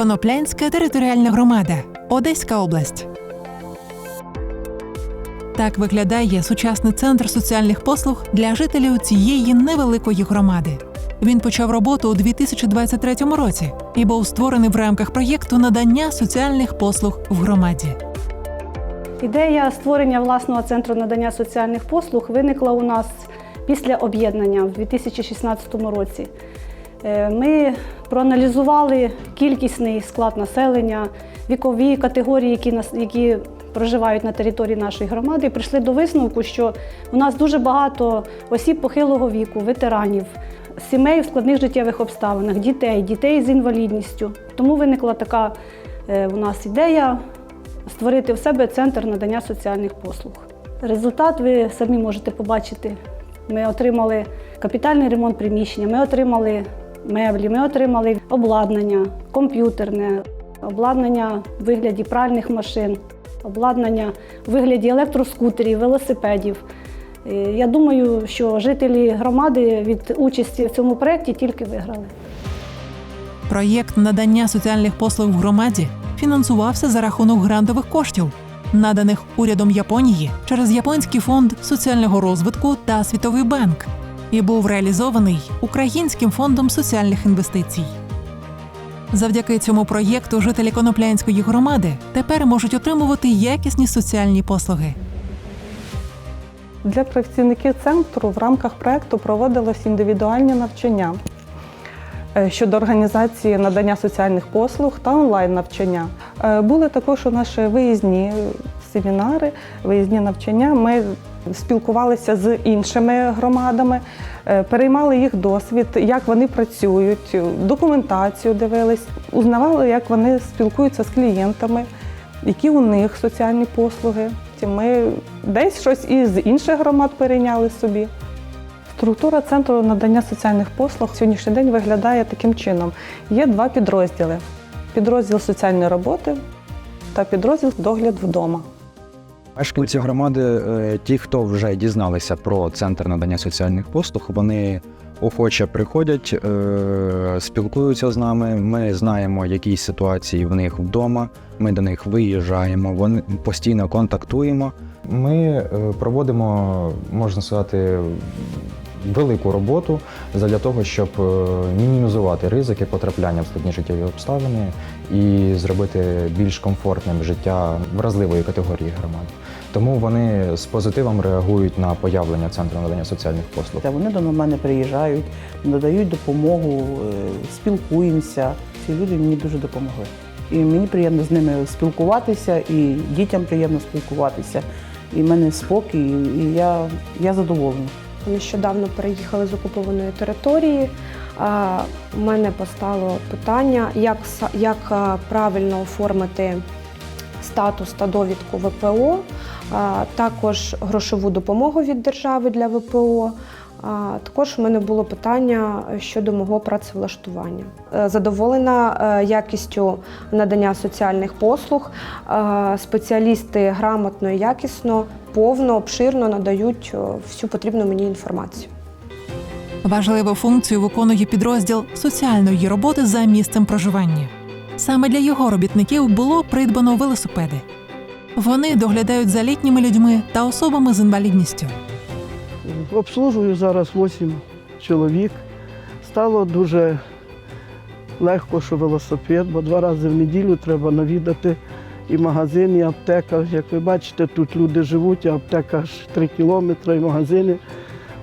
Коноплянська територіальна громада, Одеська область. Так виглядає сучасний центр соціальних послуг для жителів цієї невеликої громади. Він почав роботу у 2023 році і був створений в рамках проєкту надання соціальних послуг в громаді. Ідея створення власного центру надання соціальних послуг виникла у нас після об'єднання в 2016 році. Е, Ми проаналізували кількісний склад населення, вікові категорії, які, нас- які проживають на території нашої громади, і прийшли до висновку, що у нас дуже багато осіб похилого віку, ветеранів, сімей в складних життєвих обставинах, дітей, дітей з інвалідністю. Тому виникла така е, у нас ідея створити в себе центр надання соціальних послуг. Результат ви самі можете побачити. Ми отримали капітальний ремонт приміщення, ми отримали меблі, ми отримали обладнання, комп'ютерне, обладнання в вигляді пральних машин, обладнання в вигляді електроскутерів, велосипедів. Е, Я думаю, що жителі громади від участі в цьому проєкті тільки виграли. Проєкт надання соціальних послуг в громаді фінансувався за рахунок грантових коштів, наданих урядом Японії через Японський фонд соціального розвитку та Світовий банк, і був реалізований Українським фондом соціальних інвестицій. Завдяки цьому проєкту жителі Коноплянської громади тепер можуть отримувати якісні соціальні послуги. Для працівників центру в рамках проекту проводилось індивідуальні навчання е, щодо організації надання соціальних послуг та онлайн-навчання. Е, Були також у ще виїзні семінари, виїзні навчання. Ми спілкувалися з іншими громадами, е, переймали їх досвід, як вони працюють, документацію дивились, узнавали, як вони спілкуються з клієнтами, які у них соціальні послуги. Ми десь щось із інших громад перейняли собі. Структура центру надання соціальних послуг сьогоднішній день виглядає таким чином: є два підрозділи: підрозділ соціальної роботи та підрозділ догляд вдома. Мешканці громади, е, ті, хто вже дізналися про центр надання соціальних послуг, вони охоче приходять, е, спілкуються з нами. Ми знаємо, які ситуації в них вдома. Ми до них виїжджаємо, вони постійно контактуємо. Ми е, проводимо, можна сказати, велику роботу для того, щоб е, мінімізувати ризики потрапляння в складні життєві обставини і зробити більш комфортним життя вразливої категорії громади. Тому вони з позитивом реагують на появлення центру надання соціальних послуг. Вони до мене приїжджають, надають допомогу, е, спілкуємося. Ці люди мені дуже допомогли. І мені приємно з ними спілкуватися, і дітям приємно спілкуватися. І в мене спокій, і я, я задоволена. Нещодавно переїхали з окупованої території. У мене постало питання, як, як правильно оформити статус та довідку ВПО, також грошову допомогу від держави для ВПО. Також у мене було питання щодо мого працевлаштування. Е, Задоволена е, якістю надання соціальних послуг. Е, Спеціалісти грамотно і якісно, повно, обширно надають е, всю потрібну мені інформацію. Важливу функцію виконує підрозділ соціальної роботи за місцем проживання. Саме для його робітників було придбано велосипеди. Вони доглядають за літніми людьми та особами з інвалідністю. Обслужую зараз 8 чоловік. Стало дуже легко, що велосипед, бо два рази в неділю треба навідати і магазин, і аптека. Як ви бачите, тут люди живуть, а аптека аж 3 кілометри і магазини.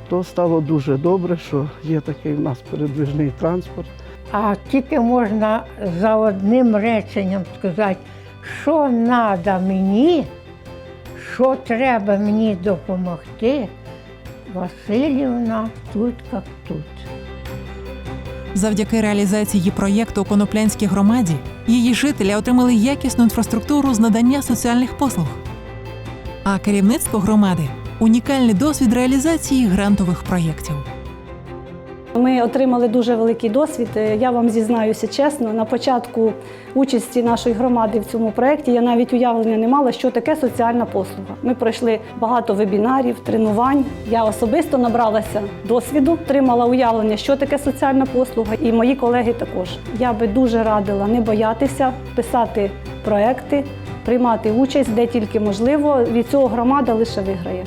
То стало дуже добре, що є такий в нас передвижний транспорт. А тільки можна за одним реченням сказати, що треба мені, що треба мені допомогти. Васильівна тут як тут. Завдяки реалізації проєкту у Коноплянській громаді її жителі отримали якісну інфраструктуру з надання соціальних послуг. А керівництво громади унікальний досвід реалізації грантових проєктів. Ми отримали дуже великий досвід. Е, Я вам зізнаюся чесно. На початку участі нашої громади в цьому проєкті я навіть уявлення не мала, що таке соціальна послуга. Ми пройшли багато вебінарів, тренувань. Я особисто набралася досвіду, отримала уявлення, що таке соціальна послуга, і мої колеги також. Я би дуже радила не боятися писати проекти, приймати участь де тільки можливо. Від цього громада лише виграє.